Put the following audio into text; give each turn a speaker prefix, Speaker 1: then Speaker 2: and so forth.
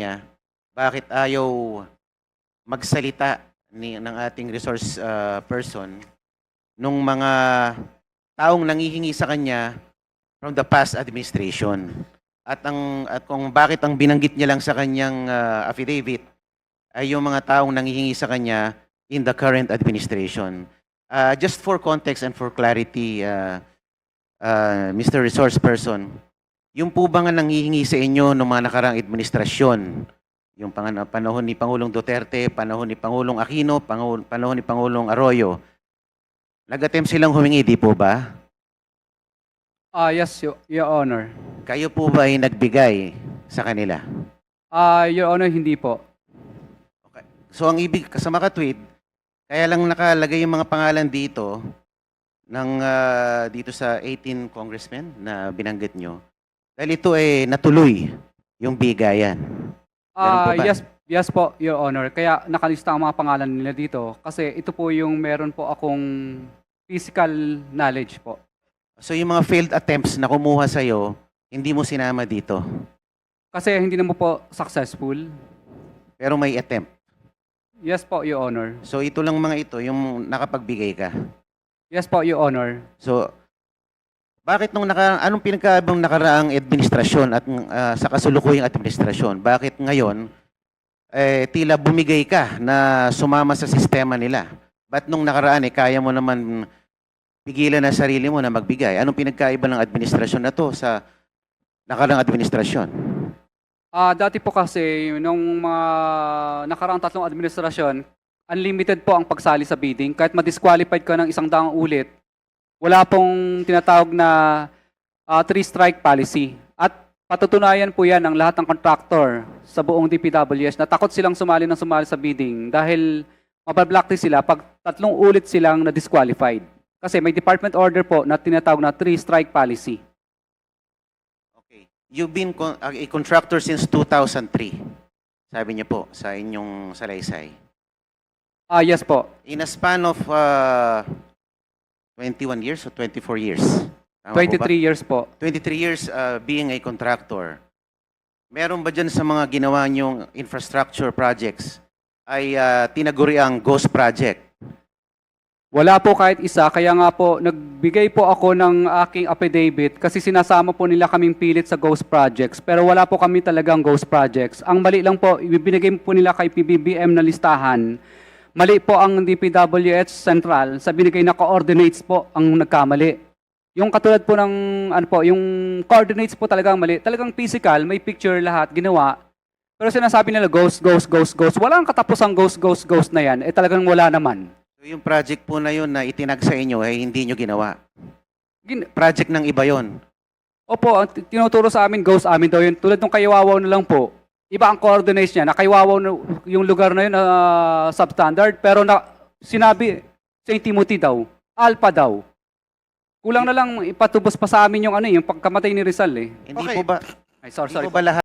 Speaker 1: kanya, bakit ayaw magsalita ni, ng ating resource uh, person nung mga taong nangihingi sa kanya from the past administration. At ang at kung bakit ang binanggit niya lang sa kanyang uh, affidavit ay yung mga taong nangihingi sa kanya in the current administration. Uh, just for context and for clarity, uh, uh, Mr. Resource Person, yung po ba nga nangihingi sa inyo ng mga nakarang administrasyon, yung panahon ni Pangulong Duterte, panahon ni Pangulong Aquino, panahon, ni Pangulong Arroyo, nag-attempt silang humingi, di po ba?
Speaker 2: Ah, yes, Your, Your Honor.
Speaker 1: Kayo po ba ay nagbigay sa kanila?
Speaker 2: Ah, Your Honor, hindi po.
Speaker 1: So ang ibig, sa makatweet, kaya lang nakalagay yung mga pangalan dito ng ah, dito sa 18 congressmen na binanggit nyo. Dahil ito ay natuloy yung bigayan. Meron po
Speaker 2: Ah,
Speaker 1: ba?
Speaker 2: yes, yes po, Your Honor. Kaya nakalista ang mga pangalan nila dito kasi ito po yung meron po akong physical knowledge po.
Speaker 1: So yung mga failed attempts na kumuha sa'yo, hindi mo sinama dito.
Speaker 2: Kasi hindi naman po successful.
Speaker 1: Pero may attempt.
Speaker 2: Yes po, Your Honor.
Speaker 1: So ito lang mga ito, yung nakapagbigay ka.
Speaker 2: Yes po, Your Honor.
Speaker 1: So, bakit nung naka, anong pinagkaibang nakaraang administrasyon at ah, sa kasulukuyang administrasyon, bakit ngayon eh, tila bumigay ka na sumama sa sistema nila? Ba't nung nakaraan eh, kaya mo naman pigilan na sarili mo na magbigay? Anong pinagkaiba ng administrasyon na to sa nakaraang administrasyon?
Speaker 2: Ah, dati po kasi nung mga nakaraang tatlong administrasyon, unlimited po ang pagsali sa bidding. Kahit ma-disqualified ka ng isang daang ulit, wala pong tinatawag na ah, three-strike policy. At patutunayan po yan ng lahat ng contractor sa buong DPWS na takot silang sumali ng sumali sa bidding dahil mabablocklist sila pag tatlong ulit silang na-disqualified. Kasi may department order po na tinatawag na three-strike policy.
Speaker 1: Okay. You've been con- a contractor since 2003. Sabi niyo po sa inyong salaysay.
Speaker 2: Ah, yes po.
Speaker 1: In a span of uh, 21 years or 24 years? Tama po ba?
Speaker 2: 23 years po.
Speaker 1: 23 years uh, being a contractor. Meron ba dyan sa mga ginawa niyong infrastructure projects ay uh, tinaguri ang ghost project?
Speaker 2: Wala po kahit isa, kaya nga po nagbigay po ako ng aking affidavit kasi sinasama po nila kaming pilit sa ghost projects pero wala po kami talagang ghost projects. Ang mali lang po, ibinigay po nila kay PBBM na listahan. Mali po ang DPWH Central sa binigay na coordinates po ang nagkamali. Yung katulad po ng ano po, yung coordinates po talagang mali. Talagang physical, may picture lahat ginawa. Pero sinasabi nila ghost, ghost, ghost, ghost. Wala ang katapusang ghost, ghost, ghost na yan. Eh talagang wala naman.
Speaker 1: So yung project po na yun na itinag sa inyo ay hindi nyo ginawa.
Speaker 2: Gin-
Speaker 1: Project ng iba yon.
Speaker 2: Opo, ang ti- tinuturo sa amin, ghost amin daw yun. Tulad ng Kayawawaw na lang po. Iba ang coordinates niya. Na Kayawawaw na, yung lugar na yun, ah, substandard. Pero na, sinabi, St. Timothy daw, Alpha daw. Kulang na lang ipatubos pa sa amin yung ano, eh, yung pagkamatay ni Rizal eh.
Speaker 1: Hindi
Speaker 3: Okay.
Speaker 1: po ba
Speaker 2: Ay, sorry,
Speaker 1: hindi
Speaker 2: sorry.
Speaker 1: po ba lahat